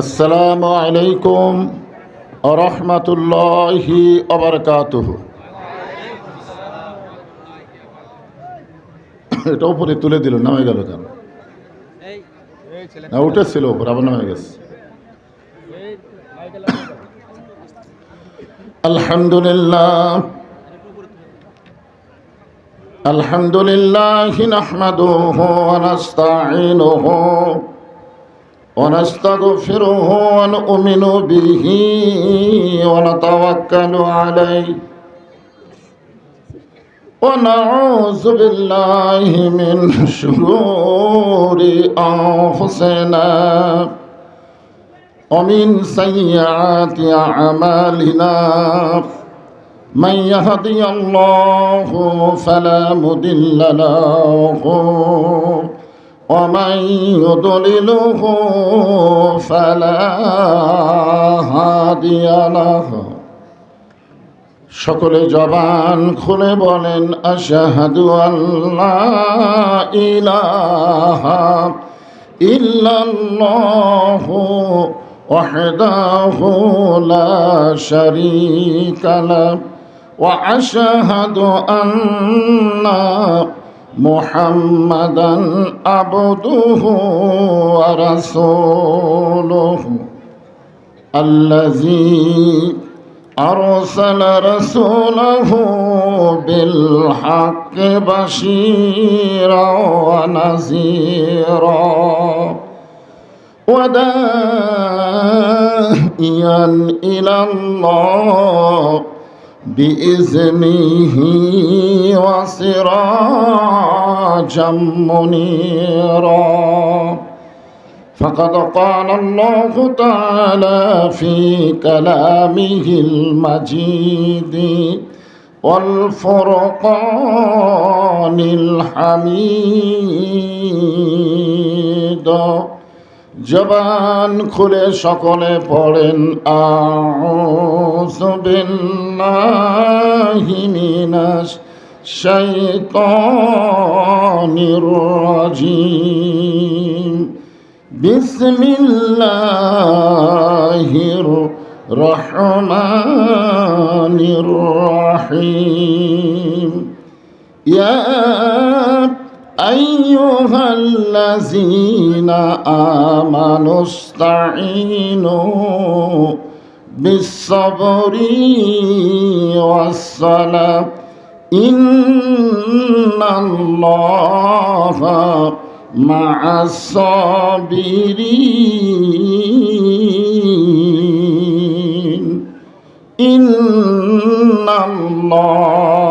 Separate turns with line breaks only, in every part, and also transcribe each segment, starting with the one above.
আসসালামু আলাইকুম রহমতুল্লাহি অবরকাতুহ এটা উপরে তুলে দিল নামে গেল কেন না উঠেছিল উপর আবার নামে গেছে আলহামদুলিল্লাহ الحمد لله نحمده ونستعينه ونستغفره ونؤمن به ونتوكل عليه ونعوذ بالله من شرور أنفسنا ومن سيئات أعمالنا من يهدي الله فلا مضل له ومن يضلله فلا هادي له সকলে জবান খুলে বলেন আশাহাদু আল্লাহ ইলাহা ইল্লাল্লাহু ওয়াহদাহু লা শারীকা লাহ واشهد ان محمدا عبده ورسوله الذي أرسل رسوله بالحق بشيرا ونذيرا وداعيا إلى الله بإذنه وسراجا منيرا. فقد قال الله تعالى في كلامه المجيد والفرقان الحميد. জবান খুলে সকলে পড়েন আউযু বিল্লাহি মিনাশ শাইতানির রাজিম। বিসমিল্লাহির রহমানির রহিম। ইয়া أيها الذين آمنوا استعينوا بالصبر والصلاة. إن الله مع الصابرين. إن الله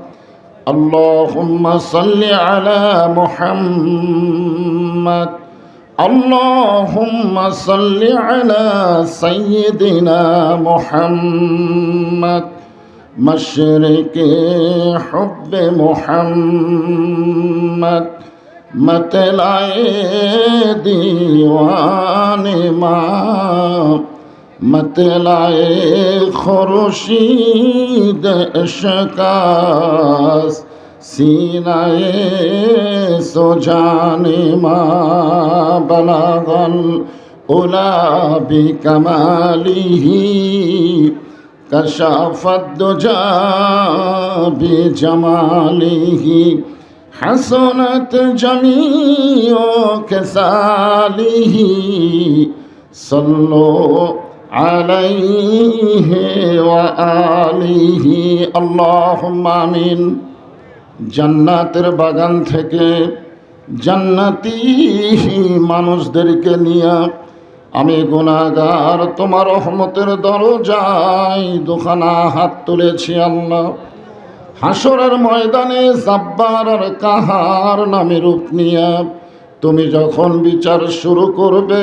اللهم صل على محمد اللهم صل على سيدنا محمد مشرق حب محمد متلائے دیوان ما مطلع خورشید شکاس سینہ سجان ما بلغن اولا بکمالی کشافت دجا بجمالی حسنت جمیع کسالی صلو عليه وآله اللهم آمين জান্নাতের বাগান থেকে জান্নাতি মানুষদেরকে নিয়ে আমি গুণাগার তোমার রহমতের দরজায় দুখানা হাত তুলেছি আল্লাহ হাসরের ময়দানে জাব্বার আর কাহার নামে রূপ নিয়া তুমি যখন বিচার শুরু করবে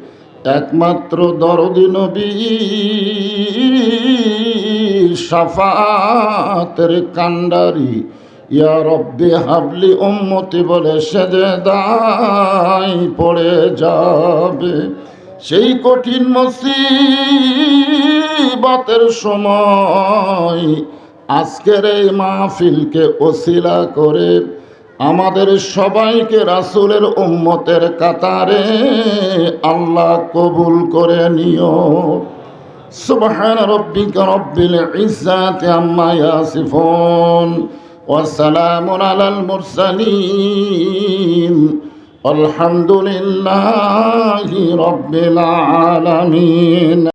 একমাত্র দরদি নবী সাফাতের কান্ডারি ইয়া রব্বি হাবলি উম্মতি বলে সেজে দাই পড়ে যাবে। সেই কঠিন মুসিবতের সময় আজকের এই মাহফিলকে ওসিলা করে আমাদের সবাইকে রাসুলের উম্মতের কাতারে আল্লাহ কবুল করে নিও। সুবহান রব্বিকা রব্বিল ইজ্জাতি আম্মা ইয়াসিফুন ওয়া সালামুন আলাল মুরসালিন। আলহামদুলিল্লাহি রব্বিল আলামিন।